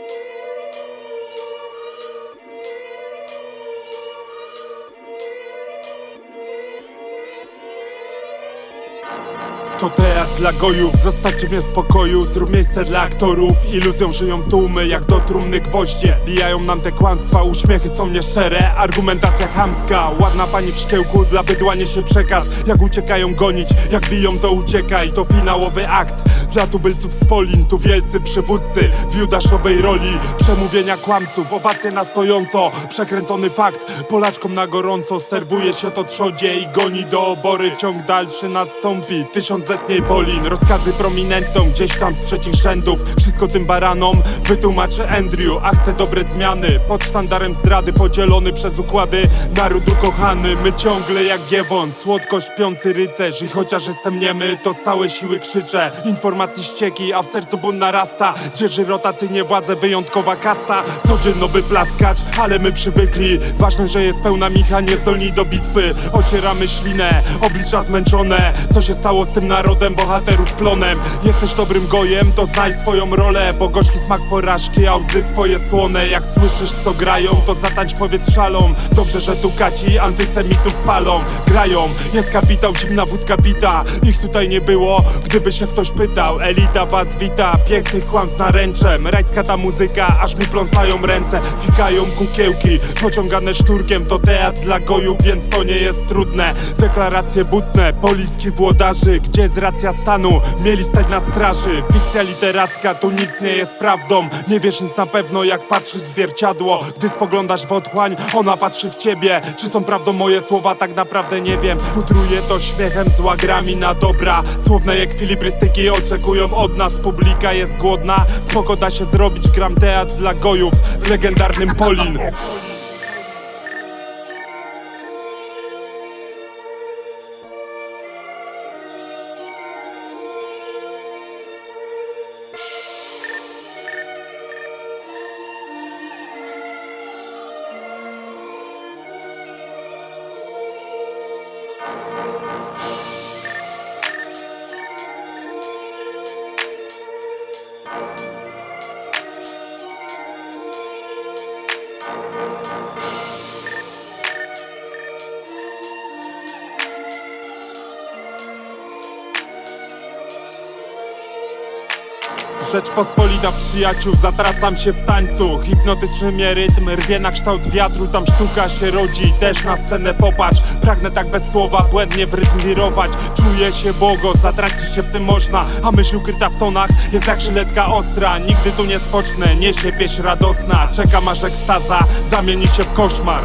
Música To teatr dla gojów, zostawcie mnie spokoju. Zrób miejsce dla aktorów, iluzją żyją tłumy Jak do trumny gwoździe, bijają nam te kłamstwa Uśmiechy są nieszczere, argumentacja chamska Ładna pani w szkiełku, dla bydła niesie przekaz. Jak uciekają gonić, jak biją to uciekaj. To finałowy akt, dla tubylców z Polin. Tu wielcy przywódcy w judaszowej roli. Przemówienia kłamców, owacje na stojąco. Przekręcony fakt, Polaczkom na gorąco. Serwuje się to trzodzie i goni do obory. Ciąg dalszy nastąpi, tysiącletniej Polin Rozkazy prominentom, gdzieś tam z trzecich rzędów. Wszystko tym baranom wytłumaczy Andrew. Ach te dobre zmiany, pod sztandarem zdrady Podzielony przez układy, naród ukochany. My ciągle jak Giewon, słodko śpiący rycerz. I chociaż jestem niemy, to z całej siły krzyczę. Informacji ścieki, a w sercu ból narasta. Dzierży rotacyjnie władzę, wyjątkowa kasta. Codzienno wyplaskacz, ale my przywykli. Ważne, że jest pełna micha, niezdolni do bitwy. Ocieramy ślinę, oblicza zmęczone. Co się stało z tym narodem, bohaterów plonem Jesteś dobrym gojem, to znaj swoją rolę Bo gorzki smak porażki, a łzy twoje słone. Jak słyszysz co grają, to zatańcz powietrzalą. Dobrze, że tu kaci antysemitów palą Grają, jest kapitał, zimna wódka bita. Ich tutaj nie było, gdyby się ktoś pytał. Elita was wita, pięknych kłam z naręczem Rajska ta muzyka, aż mi pląsają ręce. Fikają kukiełki, pociągane sznurkiem. To teatr dla gojów, więc to nie jest trudne. Deklaracje butne, poliski Gdzie jest racja stanu, mieli stać na straży. Fikcja literacka, tu nic nie jest prawdą. Nie wiesz nic na pewno, jak patrzysz w zwierciadło. Gdy spoglądasz w otchłań, ona patrzy w ciebie. Czy są prawdą moje słowa, tak naprawdę nie wiem. Pudruję to śmiechem z łagrami na dobra. Słowne ekwilibrystyki oczekują od nas. Publika jest głodna, spoko da się zrobić Gram teatr dla gojów w legendarnym Polin Rzeczpospolita przyjaciół, zatracam się w tańcu. Hipnotyczny mnie rytm, rwie na kształt wiatru. Tam sztuka się rodzi, też na scenę popatrz. Pragnę tak bez słowa, błędnie w rytm wirować. Czuję się bogo, zatracić się w tym można. A myśl ukryta w tonach jest jak żyletka ostra. Nigdy tu nie spocznę, niesie pieśń radosna. Czekam aż ekstaza zamieni się w koszmar